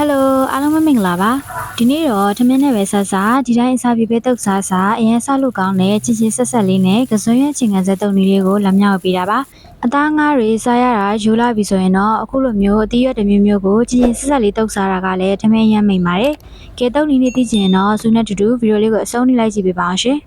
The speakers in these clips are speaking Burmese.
ဟယ်လိုအားလုံးပဲမင်္ဂလာပါဒီနေ့တော့ထမင်းနဲ့ပဲဆက်စားဒီတိုင်းအစာပြေပဲတုတ်စားစားအရင်ဆောက်လို့ကောင်းတဲ့ချင်းချင်းဆက်ဆက်လေးနဲ့ကစွန်းရဲ့ချင်းကန်ဆက်တုံလေးလေးကိုလက်မြောက်ပေးတာပါအသားငါးတွေစားရတာယူလာပြီဆိုရင်တော့အခုလိုမျိုးအသီးရွက်တစ်မျိုးမျိုးကိုချင်းချင်းဆက်ဆက်လေးတုတ်စားတာကလည်းထမင်းရမ်းမိန်ပါတယ်ကဲတုတ်လေးလေးသိချင်ရင်တော့ဆူနဲ့တူတူဗီဒီယိုလေးကိုအဆုံးထိလိုက်ကြည့်ပေးပါအောင်ရှင်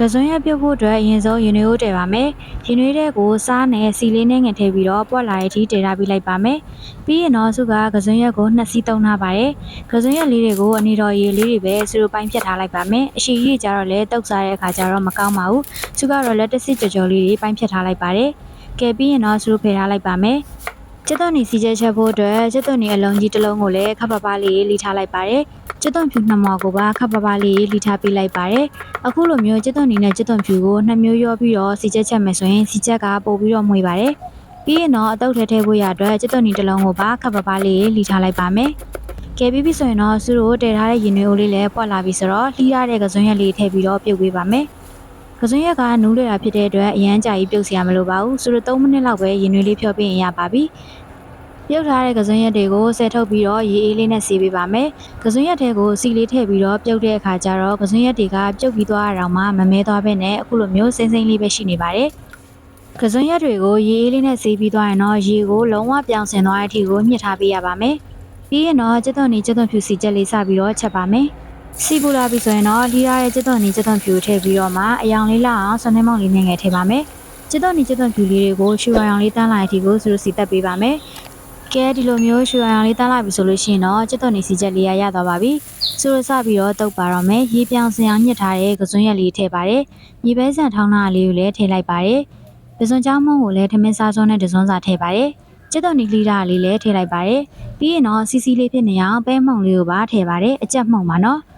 ကစွန်းရပြုတ်ဖို့အတွက်အရင်ဆုံးရင်နွေးကိုတည်ပါမယ်။ရင်နွေးတဲ့ကိုစားနဲ့စီလေးနဲ့ငင်ထည့်ပြီးတော့ပွက်လာတဲ့အထိတည်ထားပြီးလိုက်ပါမယ်။ပြီးရင်တော့စုကကစွန်းရက်ကိုနှစ်စီးသုံးထားပါတယ်။ကစွန်းရက်လေးတွေကိုအနေတော်ရေလေးတွေပဲစူလိုပိုင်းဖြတ်ထားလိုက်ပါမယ်။အရှိကြီးကြတော့လည်းတုတ်စားတဲ့အခါကျတော့မကောင်းပါဘူး။စုကတော့လက်တစစ်ကြော်ကြော်လေးတွေပိုင်းဖြတ်ထားလိုက်ပါတယ်။ကဲပြီးရင်တော့စူလိုဖယ်ထားလိုက်ပါမယ်။ ကျက်သွန်နီစီချက်ချက်ဖို့အတွက်ကျက်သွန်နီအလုံးကြီးတစ်လုံးကိုလည်းခပ်ပပလေးလိထားလိုက်ပါတယ်။ကျက်သွန်ဖြူနှစ်မော်ကိုပါခပ်ပပလေးလိထားပေးလိုက်ပါတယ်။အခုလိုမျိုးကျက်သွန်နီနဲ့ကျက်သွန်ဖြူကိုနှစ်မျိုးရောပြီးတော့စီချက်ချက်မယ်ဆိုရင်စီချက်ကပို့ပြီးတော့မွေပါတယ်။ပြီးရင်တော့အတုပ်ထဲထည့်ဖို့ရအတွက်ကျက်သွန်နီတစ်လုံးကိုပါခပ်ပပလေးလှီထားလိုက်ပါမယ်။ကဲပြီးပြီဆိုရင်တော့စူတို့တည်ထားတဲ့ရင်နွေးအိုးလေးလည်းပွက်လာပြီဆိုတော့လှီရတဲ့ကစွန်းရက်လေးထည့်ပြီးတော့ပြုတ်ပေးပါမယ်။ကစွန်းရက်ကနူးလွယ်တာဖြစ်တဲ့အတွက်အရန်ကြာကြီးပြုတ်စရာမလိုပါဘူး။စူတို့3မိနစ်လောက်ပဲရင်နွေးလေးဖြောပြရင်ရပါပြီ။ ပြုတ်ထားတဲ့ကစွန်းရက်တွေကိုဆဲထုတ်ပြီးတော့ရေအေးလေးနဲ့ဆေးပေးပါမယ်။ကစွန်းရက်တွေကိုစီလေးထည့်ပြီးတော့ပြုတ်တဲ့အခါကျတော့ကစွန်းရက်တွေကပြုတ်ပြီးသွားတာတော့မှမမဲသွားဘဲနဲ့အခုလိုမျိုးစိမ့်စိမ့်လေးပဲရှိနေပါတယ်။ကစွန်းရက်တွေကိုရေအေးလေးနဲ့ဆေးပြီးသွားရင်တော့ရေကိုလုံးဝပြောင်းစင်သွားတဲ့အထိကိုညှစ်ထားပေးရပါမယ်။ပြီးရင်တော့ကျက်သွန်နီကျက်သွန်ဖြူစီချက်လေးစပြီးတော့ချက်ပါမယ်။စီပူလာပြီဆိုရင်တော့လီရတဲ့ကျက်သွန်နီကျက်သွန်ဖြူထည့်ပြီးတော့မှအယောင်လေးလောက်အောင်ဆွနှဲမောင်လေးနဲ့ငယ်ထည့်ပါမယ်။ကျက်သွန်နီကျက်သွန်ဖြူလေးတွေကိုရှူအောင်လေးတန်းလာတဲ့အထိကိုစူစီတက်ပေးပါမယ်။ ကဲဒီလိုမျိုးရွှေအောင်လေးတန်းလာပြီဆိုလို့ရှိရင်တော့ကျက်သွန်နေစီချက်လေးရရသွားပါပြီ။ဆိုတော့စပြီးတော့တုပ်ပါတော့မယ်။ရေပြောင်စင်အောင်ညှစ်ထားတဲ့ကစွန်းရက်လေးထည့်ပါတယ်။မြေပဲဆန်ထောင်းတာလေးကိုလည်းထည့်လိုက်ပါတယ်။ပစွန်ချောင်းမုံကိုလည်းထမင်းစားစွန်းနဲ့တစွန်းစာထည့်ပါတယ်။ကျက်သွန်နေလီတာလေးလည်းထည့်လိုက်ပါတယ်။ပြီးရင်တော့စီစီလေးဖြစ်နေအောင်ပဲမှုံလေးကိုပါထည့်ပါတယ်။အကြက်မှုံပါနော်။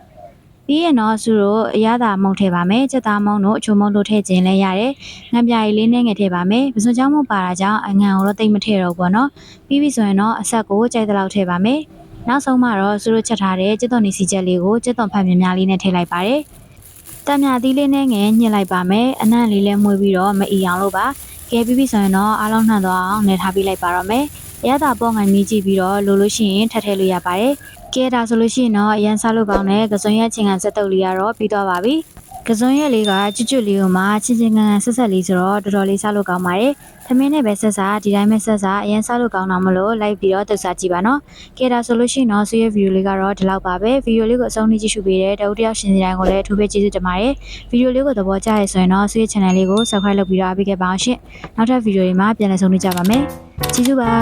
ပြီးရင်တော့သူတို့အရသာမုံထည့်ပါမယ်။ချက်သားမုံတို့အချိုမုံတို့ထည့်ခြင်းလည်းရတယ်။ငံပြားလေးနဲ့ငယ်ထည့်ပါမယ်။ပစွန်ချောင်းမုံပါတာကြောင့်အငံကိုတော့တိတ်မထည့်တော့ဘူးပေါ့နော်။ပြီးပြီဆိုရင်တော့အဆက်ကိုကြိုက်တဲ့လောက်ထည့်ပါမယ်။နောက်ဆုံးမှတော့သူတို့ချက်ထားတဲ့ကျက်သွန်နေစီချက်လေးကိုကျက်သွန်ဖတ်များများလေးနဲ့ထည့်လိုက်ပါတယ်။တံမြသီးလေးနဲ့ငယ်ညှစ်လိုက်ပါမယ်။အနံ့လေးလည်းမှုေးပြီးတော့မအီအောင်လို့ပါ။ကဲပြီးပြီဆိုရင်တော့အားလုံးနှံသွားအောင်နေထားပြီးလိုက်ပါတော့မယ်။အရသာပေါ့ငိုင်မီးကြည့်ပြီးတော့လိုလို့ရှိရင်ထပ်ထည့်လို့ရပါတယ်။ ကဲဒါဆိုလို့ရှိရင်တော့အရန်စားလို့ကောင်းတဲ့ကစွန်ရက်ချင်းကန်စက်တုပ်လေးကတော့ပြီးသွားပါပြီ။ကစွန်ရက်လေးကကျွတ်ကျွတ်လေးကိုမှချင်းချင်းကန်ကန်ဆက်ဆက်လေးဆိုတော့တော်တော်လေးစားလို့ကောင်းပါတယ်။သမင်းနဲ့ပဲဆက်စားဒီတိုင်းပဲဆက်စားအရင်စားလို့ကောင်းတာမလို့လိုက်ပြီးတော့တုတ်စားကြည့်ပါနော်။ကဲဒါဆိုလို့ရှိရင်တော့ဆွေးရဲ့ဗီဒီယိုလေးကတော့ဒီလောက်ပါပဲ။ဗီဒီယိုလေးကိုအဆုံးထိကြည့်ရှုပေးတဲ့တအုပ်တယောက်ရှင်စီတိုင်းကိုလည်းအထူးပဲကျေးဇူးတင်ပါတယ်။ဗီဒီယိုလေးကိုသဘောကျရဆိုရင်တော့ဆွေးရဲ့ channel လေးကို subscribe လုပ်ပြီးတော့အားပေးခဲ့ပါအောင်ရှင်။နောက်ထပ်ဗီဒီယိုတွေမှာပြန်လည်ဆုံတွေ့ကြပါမယ်။ကျေးဇူးပါ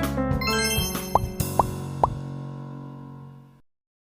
။